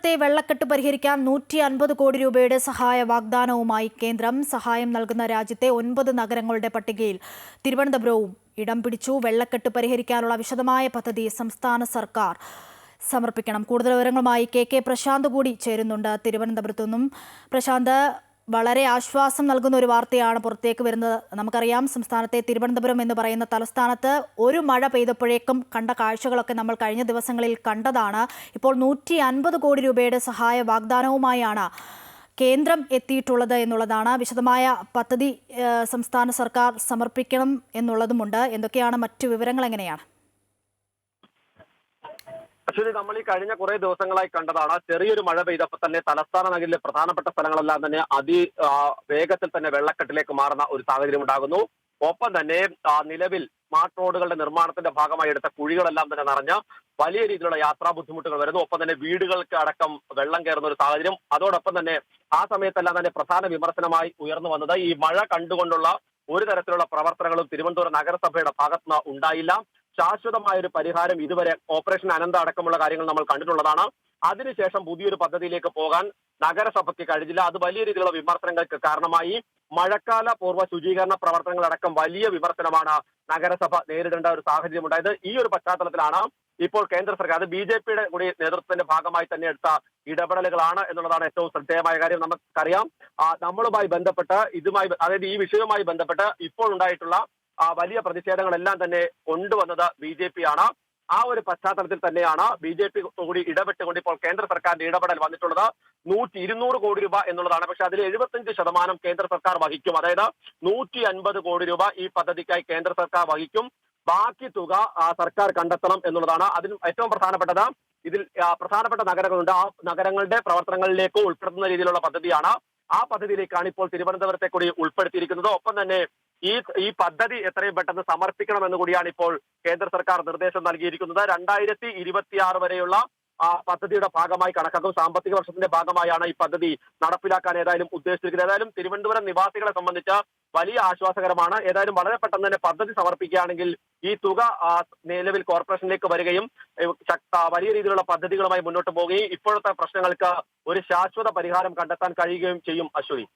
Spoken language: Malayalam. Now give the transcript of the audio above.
തിരുവനന്തപുരത്തെ വെള്ളക്കെട്ട് പരിഹരിക്കാൻ നൂറ്റി അൻപത് കോടി രൂപയുടെ സഹായ വാഗ്ദാനവുമായി കേന്ദ്രം സഹായം നൽകുന്ന രാജ്യത്തെ ഒൻപത് നഗരങ്ങളുടെ പട്ടികയിൽ തിരുവനന്തപുരവും ഇടം പിടിച്ചു. വെള്ളക്കെട്ട് പരിഹരിക്കാനുള്ള വിശദമായ പദ്ധതി സംസ്ഥാന സർക്കാർ സമർപ്പിക്കണം. കൂടുതൽ വിവരങ്ങളുമായി കെ കെ പ്രശാന്ത് കൂടി ചേരുന്നുണ്ട് തിരുവനന്തപുരത്തു നിന്നും പ്രശാന്ത് വളരെ ആശ്വാസം നൽകുന്ന ഒരു വാർത്തയാണ് പുറത്തേക്ക് വരുന്നത്. നമുക്കറിയാം സംസ്ഥാനത്തെ തിരുവനന്തപുരം എന്ന് പറയുന്ന തലസ്ഥാനത്ത് ഒരു മഴ പെയ്തപ്പോഴേക്കും കണ്ട കാഴ്ചകളൊക്കെ നമ്മൾ കഴിഞ്ഞ ദിവസങ്ങളിൽ കണ്ടതാണ്. ഇപ്പോൾ നൂറ്റി അൻപത് കോടി രൂപയുടെ സഹായ വാഗ്ദാനവുമായാണ് കേന്ദ്രം എത്തിയിട്ടുള്ളത് എന്നുള്ളതാണ് വിശദമായ പദ്ധതി സംസ്ഥാന സർക്കാർ സമർപ്പിക്കണം എന്നുള്ളതുമുണ്ട്. എന്തൊക്കെയാണ്? മറ്റു വിവരങ്ങൾ എങ്ങനെയാണ്? അശ്വതി നമ്മൾ ഈ കഴിഞ്ഞ കുറെ ദിവസങ്ങളായി കണ്ടതാണ്. ചെറിയൊരു മഴ പെയ്തപ്പോൾ തന്നെ തലസ്ഥാന നഗരിലെ പ്രധാനപ്പെട്ട സ്ഥലങ്ങളെല്ലാം തന്നെ അതി വേഗത്തിൽ തന്നെ വെള്ളക്കെട്ടിലേക്ക് മാറുന്ന ഒരു സാഹചര്യം ഉണ്ടാകുന്നു. ഒപ്പം തന്നെ നിലവിൽ സ്മാർട്ട് റോഡുകളുടെ നിർമ്മാണത്തിന്റെ ഭാഗമായി എടുത്ത കുഴികളെല്ലാം തന്നെ നിറഞ്ഞ വലിയ രീതിയിലുള്ള യാത്രാ ബുദ്ധിമുട്ടുകൾ വരുന്നു. ഒപ്പം തന്നെ വീടുകൾക്ക് അടക്കം വെള്ളം കയറുന്ന ഒരു സാഹചര്യം. അതോടൊപ്പം തന്നെ ആ സമയത്തെല്ലാം തന്നെ പ്രധാന വിമർശനമായി ഉയർന്നു വന്നത് ഈ മഴ കണ്ടുകൊണ്ടുള്ള ഒരു തരത്തിലുള്ള പ്രവർത്തനങ്ങളും തിരുവനന്തപുരം നഗരസഭയുടെ ഭാഗത്തുനിന്ന് ഉണ്ടായില്ല. ശാശ്വതമായ ഒരു പരിഹാരം ഇതുവരെ ഓപ്പറേഷൻ അനന്ത അടക്കമുള്ള കാര്യങ്ങൾ നമ്മൾ കണ്ടിട്ടുള്ളതാണ്. അതിനുശേഷം പുതിയൊരു പദ്ധതിയിലേക്ക് പോകാൻ നഗരസഭയ്ക്ക് കഴിഞ്ഞില്ല. അത് വലിയ രീതിയിലുള്ള വിമർശനങ്ങൾക്ക് കാരണമായി. മഴക്കാല പൂർവ ശുചീകരണ പ്രവർത്തനങ്ങളടക്കം വലിയ വിമർശനമാണ് നഗരസഭ നേരിടേണ്ട ഒരു സാഹചര്യം ഉണ്ടായത് ഈ ഒരു പശ്ചാത്തലത്തിലാണ് ഇപ്പോൾ കേന്ദ്ര സർക്കാർ അത് ബി ജെ പിയുടെ കൂടി നേതൃത്വത്തിന്റെ ഭാഗമായി തന്നെ എടുത്ത ഇടപെടലുകളാണ് എന്നുള്ളതാണ് ഏറ്റവും ശ്രദ്ധേയമായ കാര്യം. നമുക്കറിയാം. നമ്മളുമായി ബന്ധപ്പെട്ട് ഇതുമായി അതായത് ഈ വിഷയവുമായി ബന്ധപ്പെട്ട് ഇപ്പോൾ ഉണ്ടായിട്ടുള്ള വലിയ പ്രതിഷേധങ്ങളെല്ലാം തന്നെ കൊണ്ടുവന്നത് ബി ജെ പി ആണ് ആ ഒരു പശ്ചാത്തലത്തിൽ തന്നെയാണ് ബി ജെ പി കൂടി ഇടപെട്ടുകൊണ്ട് ഇപ്പോൾ കേന്ദ്ര സർക്കാരിന്റെ ഇടപെടൽ വന്നിട്ടുള്ളത്. നൂറ്റി ഇരുന്നൂറ് കോടി രൂപ എന്നുള്ളതാണ്. പക്ഷെ അതിൽ എഴുപത്തഞ്ച് ശതമാനം കേന്ദ്ര സർക്കാർ വഹിക്കും. അതായത് നൂറ്റി അൻപത് കോടി രൂപ ഈ പദ്ധതിക്കായി കേന്ദ്ര സർക്കാർ വഹിക്കും. ബാക്കി തുക ആ, സർക്കാർ കണ്ടെത്തണം എന്നുള്ളതാണ് അതിൽ ഏറ്റവും പ്രധാനപ്പെട്ടത്. ഇതിൽ ആ, പ്രധാനപ്പെട്ട നഗരങ്ങളുണ്ട്. ആ നഗരങ്ങളുടെ പ്രവർത്തനങ്ങളിലേക്ക് ഉൾപ്പെടുത്തുന്ന രീതിയിലുള്ള പദ്ധതിയാണ്. ആ പദ്ധതിയിലേക്കാണ് ഇപ്പോൾ തിരുവനന്തപുരത്തെ കൂടി ഉൾപ്പെടുത്തിയിരിക്കുന്നത്. ഒപ്പം തന്നെ ഈ ഈ പദ്ധതി എത്രയും പെട്ടെന്ന് സമർപ്പിക്കണമെന്ന് കൂടിയാണ് ഇപ്പോൾ കേന്ദ്ര സർക്കാർ നിർദ്ദേശം നൽകിയിരിക്കുന്നത്. രണ്ടായിരത്തി ഇരുപത്തിയാറ് വരെയുള്ള ആ പദ്ധതിയുടെ ഭാഗമായി കണക്കാക്കും. സാമ്പത്തിക വർഷത്തിന്റെ ഭാഗമായാണ് ഈ പദ്ധതി നടപ്പിലാക്കാൻ ഏതായാലും ഉദ്ദേശിച്ചിരിക്കുന്നത്. ഏതായാലും തിരുവനന്തപുരം നിവാസികളെ സംബന്ധിച്ച വലിയ ആശ്വാസകരമാണ്. ഏതായാലും വളരെ പെട്ടെന്ന് തന്നെ പദ്ധതി സമർപ്പിക്കുകയാണെങ്കിൽ ഈ തുക നിലവിൽ കോർപ്പറേഷനിലേക്ക് വരികയും ശക്ത വലിയ രീതിയിലുള്ള പദ്ധതികളുമായി മുന്നോട്ട് പോവുകയും ഇപ്പോഴത്തെ പ്രശ്നങ്ങൾക്ക് ഒരു ശാശ്വത പരിഹാരം കണ്ടെത്താൻ കഴിയുകയും ചെയ്യും അശ്വതി